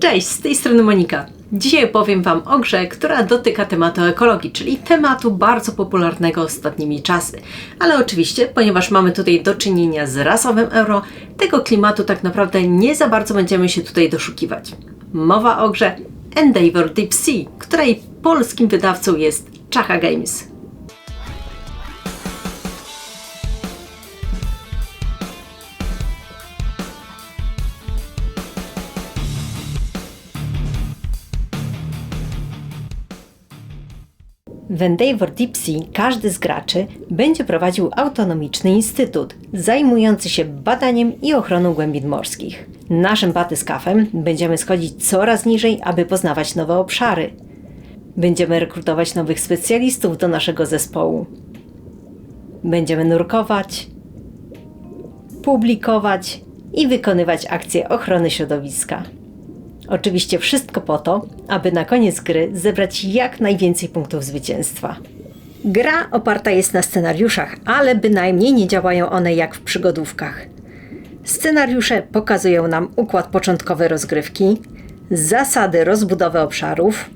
Cześć, z tej strony Monika. Dzisiaj opowiem Wam o grze, która dotyka tematu ekologii, czyli tematu bardzo popularnego ostatnimi czasy. Ale oczywiście, ponieważ mamy tutaj do czynienia z rasowym euro, tego klimatu tak naprawdę nie za bardzo będziemy się tutaj doszukiwać. Mowa o grze Endeavor Deep Sea, której polskim wydawcą jest Czacha Games. W Endeavour Deep Sea każdy z graczy będzie prowadził autonomiczny instytut zajmujący się badaniem i ochroną głębin morskich. Naszym batyskafem będziemy schodzić coraz niżej, aby poznawać nowe obszary. Będziemy rekrutować nowych specjalistów do naszego zespołu. Będziemy nurkować, publikować i wykonywać akcje ochrony środowiska. Oczywiście wszystko po to, aby na koniec gry zebrać jak najwięcej punktów zwycięstwa. Gra oparta jest na scenariuszach, ale bynajmniej nie działają one jak w przygodówkach. Scenariusze pokazują nam układ początkowy rozgrywki, zasady rozbudowy obszarów,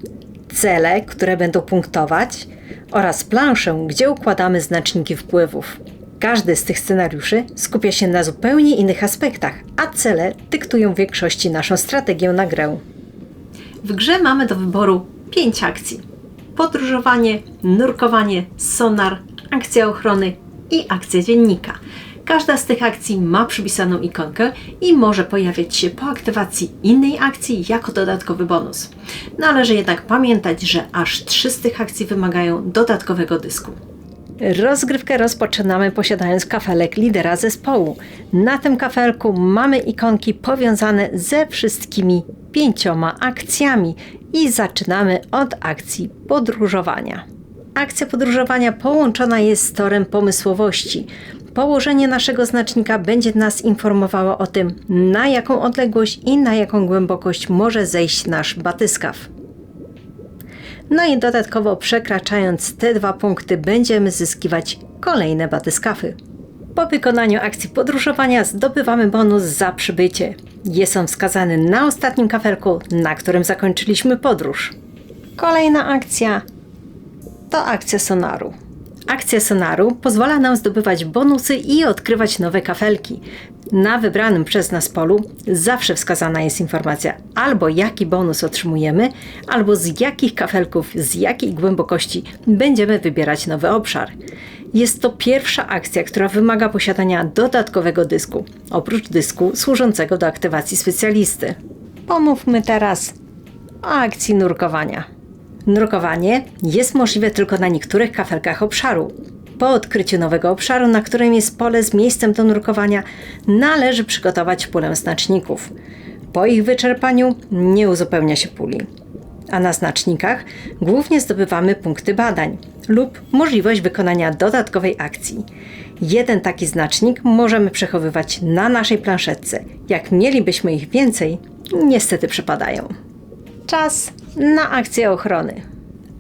cele, które będą punktować oraz planszę, gdzie układamy znaczniki wpływów. Każdy z tych scenariuszy skupia się na zupełnie innych aspektach, a cele dyktują większości naszą strategię na grę. W grze mamy do wyboru pięć akcji: podróżowanie, nurkowanie, sonar, akcja ochrony i akcja dziennika. Każda z tych akcji ma przypisaną ikonkę i może pojawiać się po aktywacji innej akcji jako dodatkowy bonus. Należy jednak pamiętać, że aż trzy z tych akcji wymagają dodatkowego dysku. Rozgrywkę rozpoczynamy posiadając kafelek lidera zespołu. Na tym kafelku mamy ikonki powiązane ze wszystkimi pięcioma akcjami i zaczynamy od akcji podróżowania. Akcja podróżowania połączona jest z torem pomysłowości. Położenie naszego znacznika będzie nas informowało o tym, na jaką odległość i na jaką głębokość może zejść nasz batyskaw. No i dodatkowo przekraczając te dwa punkty będziemy zyskiwać kolejne batyskafy. Po wykonaniu akcji podróżowania zdobywamy bonus za przybycie. Jest on wskazany na ostatnim kafelku, na którym zakończyliśmy podróż. Kolejna akcja to akcja sonaru. Akcja sonaru pozwala nam zdobywać bonusy i odkrywać nowe kafelki. Na wybranym przez nas polu zawsze wskazana jest informacja albo jaki bonus otrzymujemy, albo z jakich kafelków, z jakiej głębokości będziemy wybierać nowy obszar. Jest to pierwsza akcja, która wymaga posiadania dodatkowego dysku, oprócz dysku służącego do aktywacji specjalisty. Pomówmy teraz o akcji nurkowania. Nurkowanie jest możliwe tylko na niektórych kafelkach obszaru. Po odkryciu nowego obszaru, na którym jest pole z miejscem do nurkowania, należy przygotować pulę znaczników. Po ich wyczerpaniu nie uzupełnia się puli. A na znacznikach głównie zdobywamy punkty badań lub możliwość wykonania dodatkowej akcji. Jeden taki znacznik możemy przechowywać na naszej planszetce. Jak mielibyśmy ich więcej, niestety przepadają. Czas na akcję ochrony.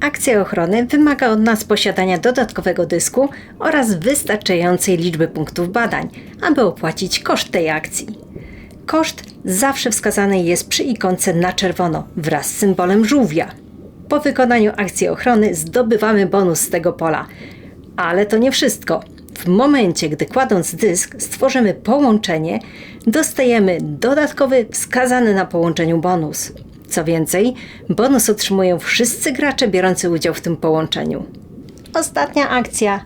Akcja ochrony wymaga od nas posiadania dodatkowego dysku oraz wystarczającej liczby punktów badań, aby opłacić koszt tej akcji. Koszt zawsze wskazany jest przy ikonce na czerwono wraz z symbolem żółwia. Po wykonaniu akcji ochrony zdobywamy bonus z tego pola. Ale to nie wszystko. W momencie, gdy kładąc dysk stworzymy połączenie, dostajemy dodatkowy wskazany na połączeniu bonus. Co więcej, bonus otrzymują wszyscy gracze biorący udział w tym połączeniu. Ostatnia akcja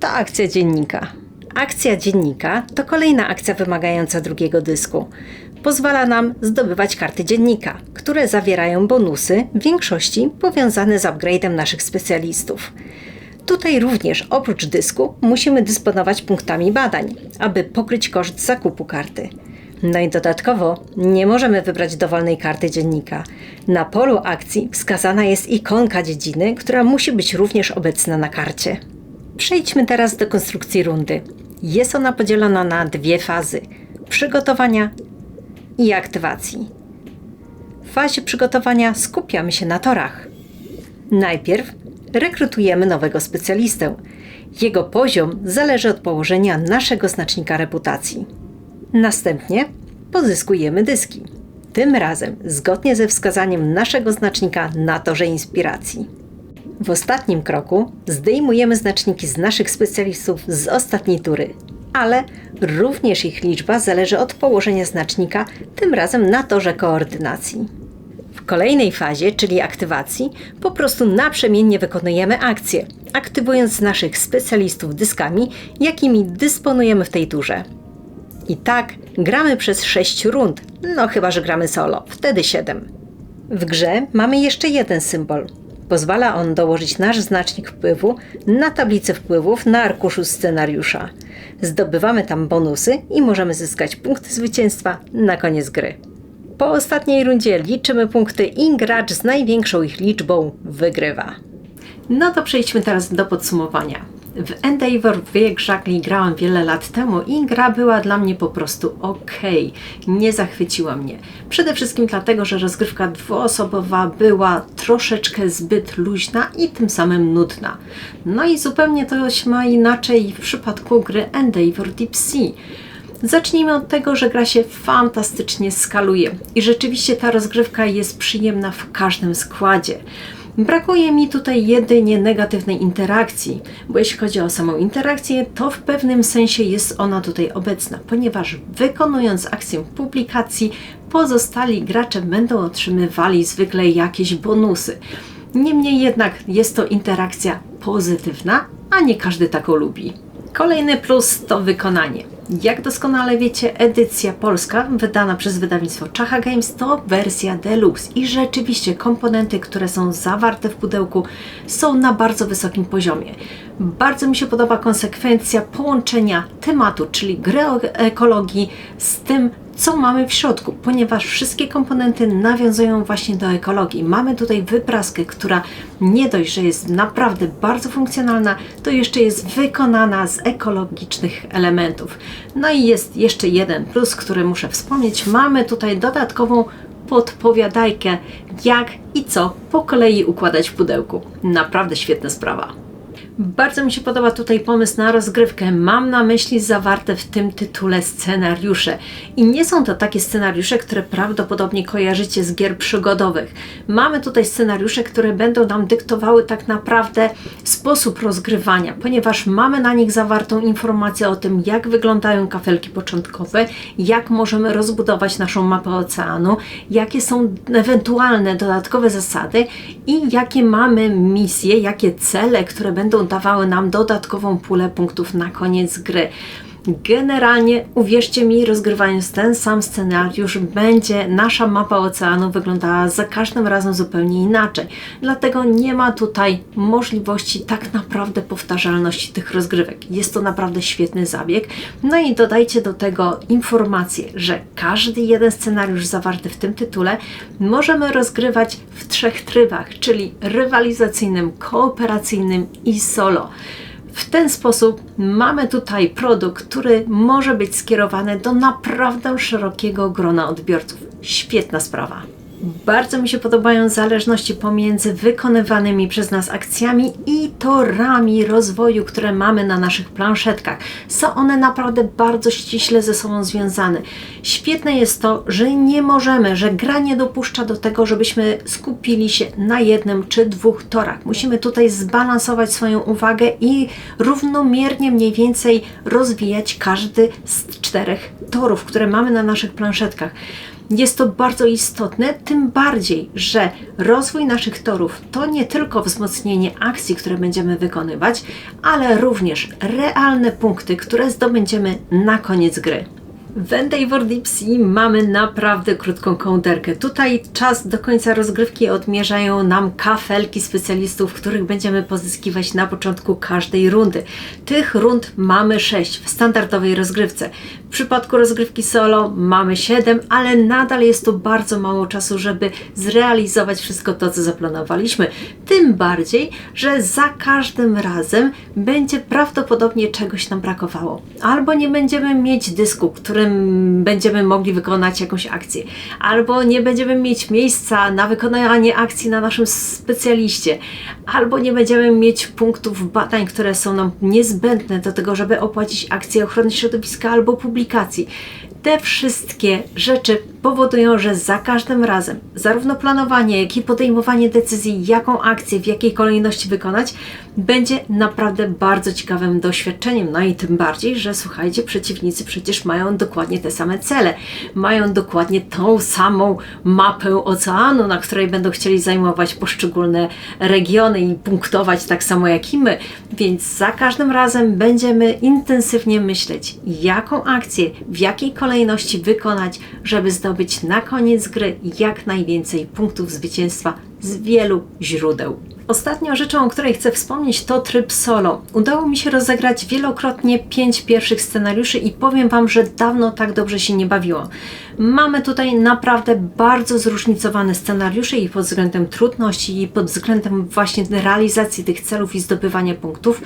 to akcja dziennika. Akcja dziennika to kolejna akcja wymagająca drugiego dysku. Pozwala nam zdobywać karty dziennika, które zawierają bonusy, w większości powiązane z upgrade'em naszych specjalistów. Tutaj również oprócz dysku musimy dysponować punktami badań, aby pokryć koszt zakupu karty. No i dodatkowo nie możemy wybrać dowolnej karty dziennika. Na polu akcji wskazana jest ikonka dziedziny, która musi być również obecna na karcie. Przejdźmy teraz do konstrukcji rundy. Jest ona podzielona na dwie fazy: przygotowania i aktywacji. W fazie przygotowania skupiamy się na torach. Najpierw rekrutujemy nowego specjalistę. Jego poziom zależy od położenia naszego znacznika reputacji. Następnie pozyskujemy dyski. Tym razem zgodnie ze wskazaniem naszego znacznika na torze inspiracji. W ostatnim kroku zdejmujemy znaczniki z naszych specjalistów z ostatniej tury, ale również ich liczba zależy od położenia znacznika, tym razem na torze koordynacji. W kolejnej fazie, czyli aktywacji, po prostu naprzemiennie wykonujemy akcję, aktywując naszych specjalistów dyskami, jakimi dysponujemy w tej turze. I tak gramy przez 6 rund, no chyba, że gramy solo, wtedy 7. W grze mamy jeszcze jeden symbol. Pozwala on dołożyć nasz znacznik wpływu na tablicę wpływów na arkuszu scenariusza. Zdobywamy tam bonusy i możemy zyskać punkty zwycięstwa na koniec gry. Po ostatniej rundzie liczymy punkty i gracz z największą ich liczbą wygrywa. No to przejdźmy teraz do podsumowania. W Endeavor w Żagli grałam wiele lat temu i gra była dla mnie po prostu ok. Nie zachwyciła mnie. Przede wszystkim dlatego, że rozgrywka dwuosobowa była troszeczkę zbyt luźna i tym samym nudna. No i zupełnie to się ma inaczej w przypadku gry Endeavor Deep Sea. Zacznijmy od tego, że gra się fantastycznie skaluje i rzeczywiście ta rozgrywka jest przyjemna w każdym składzie. Brakuje mi tutaj jedynie negatywnej interakcji, bo jeśli chodzi o samą interakcję, to w pewnym sensie jest ona tutaj obecna, ponieważ wykonując akcję publikacji, pozostali gracze będą otrzymywali zwykle jakieś bonusy. Niemniej jednak jest to interakcja pozytywna, a nie każdy taką lubi. Kolejny plus to wykonanie. Jak doskonale wiecie, edycja polska, wydana przez wydawnictwo Czacha Games, to wersja deluxe i rzeczywiście komponenty, które są zawarte w pudełku, są na bardzo wysokim poziomie. Bardzo mi się podoba konsekwencja połączenia tematu, czyli gry o ekologii, z tym, co mamy w środku, ponieważ wszystkie komponenty nawiązują właśnie do ekologii. Mamy tutaj wypraskę, która nie dość, że jest naprawdę bardzo funkcjonalna, to jeszcze jest wykonana z ekologicznych elementów. No i jest jeszcze jeden plus, który muszę wspomnieć. Mamy tutaj dodatkową podpowiadajkę, jak i co po kolei układać w pudełku. Naprawdę świetna sprawa. Bardzo mi się podoba tutaj pomysł na rozgrywkę. Mam na myśli zawarte w tym tytule scenariusze. I nie są to takie scenariusze, które prawdopodobnie kojarzycie z gier przygodowych. Mamy tutaj scenariusze, które będą nam dyktowały tak naprawdę sposób rozgrywania, ponieważ mamy na nich zawartą informację o tym, jak wyglądają kafelki początkowe, jak możemy rozbudować naszą mapę oceanu, jakie są ewentualne dodatkowe zasady i jakie mamy misje, jakie cele, które będą dawały nam dodatkową pulę punktów na koniec gry. Generalnie, uwierzcie mi, rozgrywając ten sam scenariusz, będzie nasza mapa oceanu wyglądała za każdym razem zupełnie inaczej. Dlatego nie ma tutaj możliwości tak naprawdę powtarzalności tych rozgrywek. Jest to naprawdę świetny zabieg. No i dodajcie do tego informację, że każdy jeden scenariusz zawarty w tym tytule możemy rozgrywać w trzech trybach, czyli rywalizacyjnym, kooperacyjnym i solo. W ten sposób mamy tutaj produkt, który może być skierowany do naprawdę szerokiego grona odbiorców. Świetna sprawa. Bardzo mi się podobają zależności pomiędzy wykonywanymi przez nas akcjami i torami rozwoju, które mamy na naszych planszetkach. Są one naprawdę bardzo ściśle ze sobą związane. Świetne jest to, że nie możemy, że gra nie dopuszcza do tego, żebyśmy skupili się na jednym czy dwóch torach. Musimy tutaj zbalansować swoją uwagę i równomiernie mniej więcej rozwijać każdy z czterech torów, które mamy na naszych planszetkach. Jest to bardzo istotne, tym bardziej, że rozwój naszych torów to nie tylko wzmocnienie akcji, które będziemy wykonywać, ale również realne punkty, które zdobędziemy na koniec gry. W Endeavor Deep Sea mamy naprawdę krótką kołderkę. Tutaj czas do końca rozgrywki odmierzają nam kafelki specjalistów, których będziemy pozyskiwać na początku każdej rundy. Tych rund mamy 6 w standardowej rozgrywce. W przypadku rozgrywki solo mamy 7, ale nadal jest to bardzo mało czasu, żeby zrealizować wszystko to, co zaplanowaliśmy. Tym bardziej, że za każdym razem będzie prawdopodobnie czegoś nam brakowało. Albo nie będziemy mieć dysku, którym będziemy mogli wykonać jakąś akcję, albo nie będziemy mieć miejsca na wykonanie akcji na naszym specjaliście, albo nie będziemy mieć punktów badań, które są nam niezbędne do tego, żeby opłacić akcję ochrony środowiska albo publikacji. Te wszystkie rzeczy powodują, że za każdym razem zarówno planowanie, jak i podejmowanie decyzji, jaką akcję, w jakiej kolejności wykonać, będzie naprawdę bardzo ciekawym doświadczeniem. No i tym bardziej, że słuchajcie, przeciwnicy przecież mają dokładnie te same cele, mają dokładnie tą samą mapę oceanu, na której będą chcieli zajmować poszczególne regiony i punktować tak samo jak i my. Więc za każdym razem będziemy intensywnie myśleć, jaką akcję, w jakiej kolejności wykonać, żeby zdobyć na koniec gry jak najwięcej punktów zwycięstwa z wielu źródeł. Ostatnią rzeczą, o której chcę wspomnieć, to tryb solo. Udało mi się rozegrać wielokrotnie pięć pierwszych scenariuszy i powiem Wam, że dawno tak dobrze się nie bawiło. Mamy tutaj naprawdę bardzo zróżnicowane scenariusze i pod względem trudności, i pod względem właśnie realizacji tych celów i zdobywania punktów.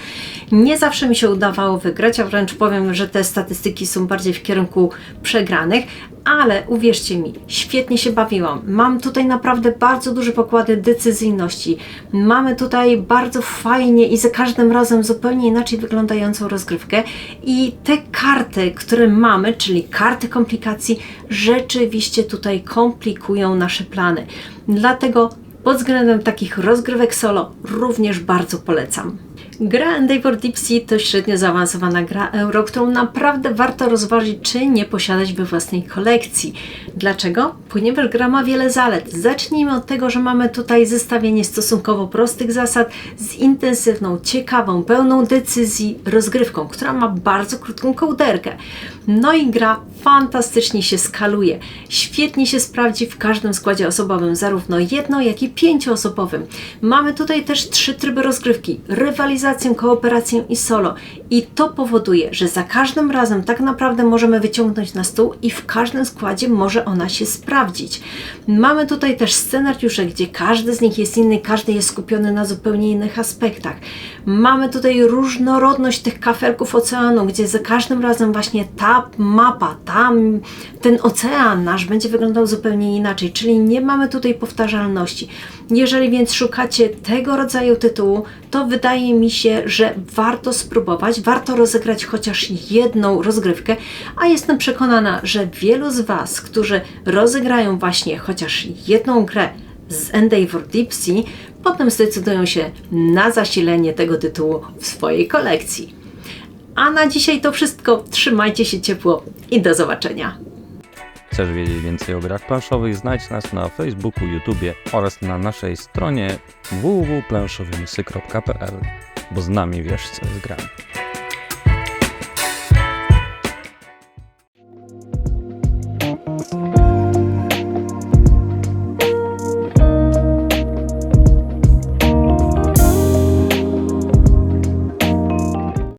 Nie zawsze mi się udawało wygrać, a wręcz powiem, że te statystyki są bardziej w kierunku przegranych, ale uwierzcie mi, świetnie się bawiłam. Mam tutaj naprawdę bardzo duże pokłady decyzyjności. Mamy tutaj bardzo fajnie i za każdym razem zupełnie inaczej wyglądającą rozgrywkę. I te karty, które mamy, czyli karty komplikacji, rzeczywiście tutaj komplikują nasze plany. Dlatego pod względem takich rozgrywek solo również bardzo polecam. Gra Endeavor Deep Sea to średnio zaawansowana gra euro, którą naprawdę warto rozważyć, czy nie posiadać we własnej kolekcji. Dlaczego? Ponieważ gra ma wiele zalet. Zacznijmy od tego, że mamy tutaj zestawienie stosunkowo prostych zasad z intensywną, ciekawą, pełną decyzji rozgrywką, która ma bardzo krótką kołderkę. No i gra fantastycznie się skaluje. Świetnie się sprawdzi w każdym składzie osobowym, zarówno jedno, jak i pięcioosobowym. Mamy tutaj też trzy tryby rozgrywki: rywalizację, kooperację i solo. I to powoduje, że za każdym razem tak naprawdę możemy wyciągnąć na stół i w każdym składzie może ona się sprawdzić. Mamy tutaj też scenariusze, gdzie każdy z nich jest inny, każdy jest skupiony na zupełnie innych aspektach. Mamy tutaj różnorodność tych kafelków oceanu, gdzie za każdym razem właśnie ta mapa, tam ten ocean nasz będzie wyglądał zupełnie inaczej, czyli nie mamy tutaj powtarzalności. Jeżeli więc szukacie tego rodzaju tytułu, to wydaje mi się, że warto spróbować, warto rozegrać chociaż jedną rozgrywkę, a jestem przekonana, że wielu z Was, którzy rozegrają właśnie chociaż jedną grę z Endeavor Deep Sea, potem zdecydują się na zasilenie tego tytułu w swojej kolekcji. A na dzisiaj to wszystko. Trzymajcie się ciepło i do zobaczenia. Chcesz wiedzieć więcej o grach planszowych? Znajdź nas na Facebooku, YouTubie oraz na naszej stronie www.planszowymisy.pl, bo z nami wiesz co jest grami.